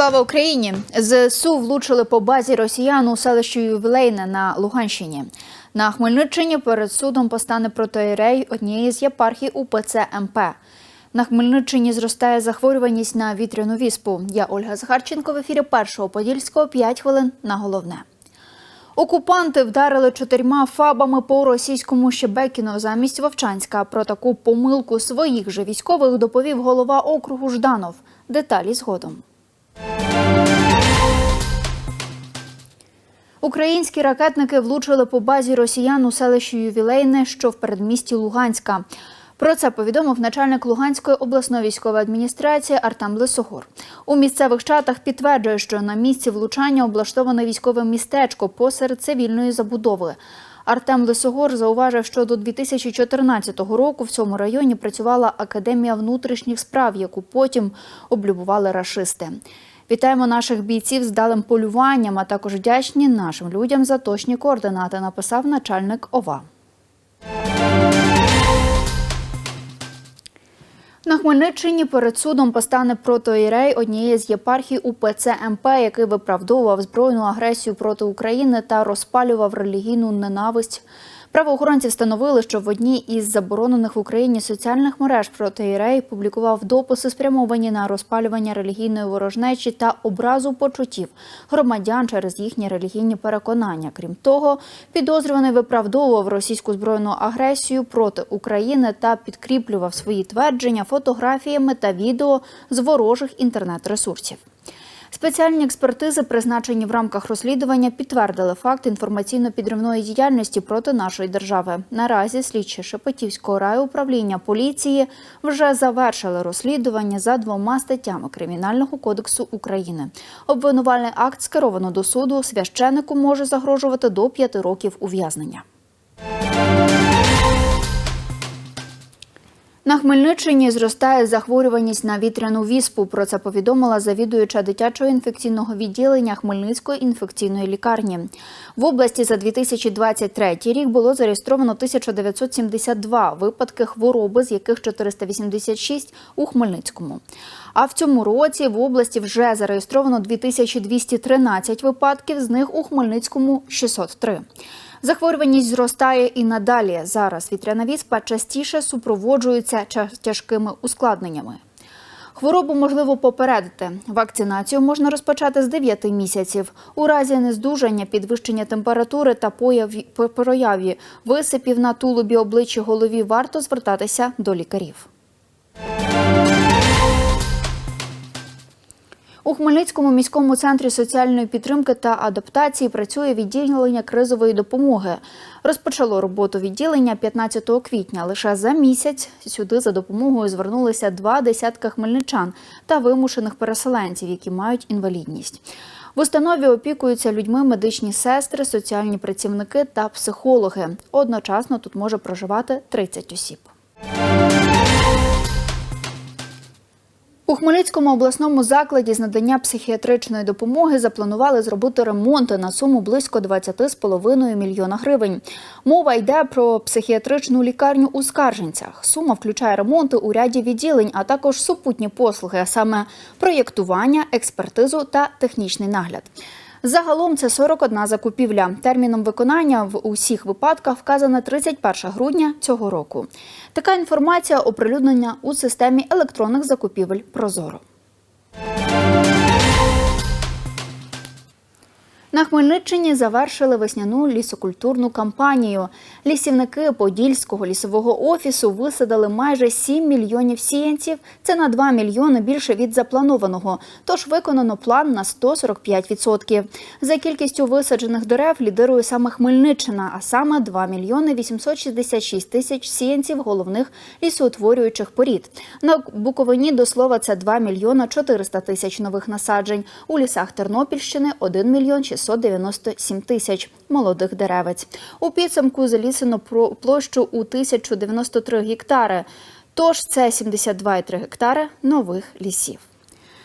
Слава Україні! ЗСУ влучили по базі росіян у селищі Ювілейне на Луганщині. На Хмельниччині перед судом постане протоєрей однієї з єпархій УПЦ МП. На Хмельниччині зростає захворюваність на вітряну віспу. Я Ольга Захарченко в ефірі першого Подільського 5 хвилин на головне. Окупанти вдарили чотирма фабами по російському Щебекіно замість Вовчанська. Про таку помилку своїх же військових доповів голова округу Жданов. Деталі згодом. Українські ракетники влучили по базі росіян у селищі Ювілейне, що в передмісті Луганська. Про це повідомив начальник Луганської обласної військової адміністрації Артем Лисогор. У місцевих чатах підтверджує, що на місці влучання облаштоване військове містечко посеред цивільної забудови. Артем Лисогор зауважив, що до 2014 року в цьому районі працювала академія внутрішніх справ, яку потім облюбували рашисти. Вітаємо наших бійців з далим полюванням, а також вдячні нашим людям за точні координати, написав начальник ОВА. На Хмельниччині перед судом постане протоїрей однієї з єпархій УПЦ МП, який виправдовував збройну агресію проти України та розпалював релігійну ненависть. Правоохоронці встановили, що в одній із заборонених в Україні соціальних мереж протоїрей публікував дописи, спрямовані на розпалювання релігійної ворожнечі та образу почуттів громадян через їхні релігійні переконання. Крім того, підозрюваний виправдовував російську збройну агресію проти України та підкріплював свої твердження фотографіями та відео з ворожих інтернет-ресурсів. Спеціальні експертизи, призначені в рамках розслідування, підтвердили факт інформаційно-підривної діяльності проти нашої держави. Наразі слідчі Шепетівського райуправління поліції вже завершили розслідування за двома статтями Кримінального кодексу України. Обвинувальний акт скеровано до суду. Священнику може загрожувати до п'яти років ув'язнення. На Хмельниччині зростає захворюваність на вітряну віспу. Про це повідомила завідуюча дитячого інфекційного відділення Хмельницької інфекційної лікарні. В області за 2023 рік було зареєстровано 1972 випадки хвороби, з яких 486 у Хмельницькому. А в цьому році в області вже зареєстровано 2213 випадків, з них у Хмельницькому 603. Захворюваність зростає і надалі. Зараз вітряна віспа частіше супроводжується тяжкими ускладненнями. Хворобу можливо попередити. Вакцинацію можна розпочати з 9 місяців. У разі нездужання, підвищення температури та появі, прояві висипів на тулубі, обличчі, голові варто звертатися до лікарів. У Хмельницькому міському центрі соціальної підтримки та адаптації працює відділення кризової допомоги. Розпочало роботу відділення 15 квітня. Лише за місяць сюди за допомогою звернулися два десятка хмельничан та вимушених переселенців, які мають інвалідність. В установі опікуються людьми медичні сестри, соціальні працівники та психологи. Одночасно тут може проживати 30 осіб. У Хмельницькому обласному закладі з надання психіатричної допомоги запланували зробити ремонти на суму близько 20,5 мільйона гривень. Мова йде про психіатричну лікарню у Скарженцях. Сума включає ремонти у ряді відділень, а також супутні послуги, а саме проєктування, експертизу та технічний нагляд. Загалом це 41 закупівля. Терміном виконання в усіх випадках вказано 31 грудня цього року. Така інформація оприлюднена у системі електронних закупівель Прозоро. На Хмельниччині завершили весняну лісокультурну кампанію. Лісівники Подільського лісового офісу висадили майже 7 мільйонів сіянців. Це на 2 мільйони більше від запланованого. Тож виконано план на 145%. За кількістю висаджених дерев лідирує саме Хмельниччина, а саме 2 мільйони 866 тисяч сіянців головних лісоутворюючих порід. На Буковині, до слова, це 2 мільйона 400 тисяч нових насаджень. У лісах Тернопільщини 1 мільйон 600 697 тисяч молодих деревець. У підсумку залісено площу у 1093 гектари. Тож це 72,3 гектари нових лісів.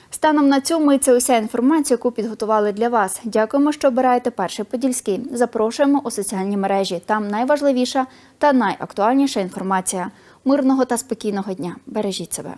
Станом на цьому і це уся інформація, яку підготували для вас. Дякуємо, що обираєте перший подільський. Запрошуємо у соціальні мережі. Там найважливіша та найактуальніша інформація. Мирного та спокійного дня. Бережіть себе.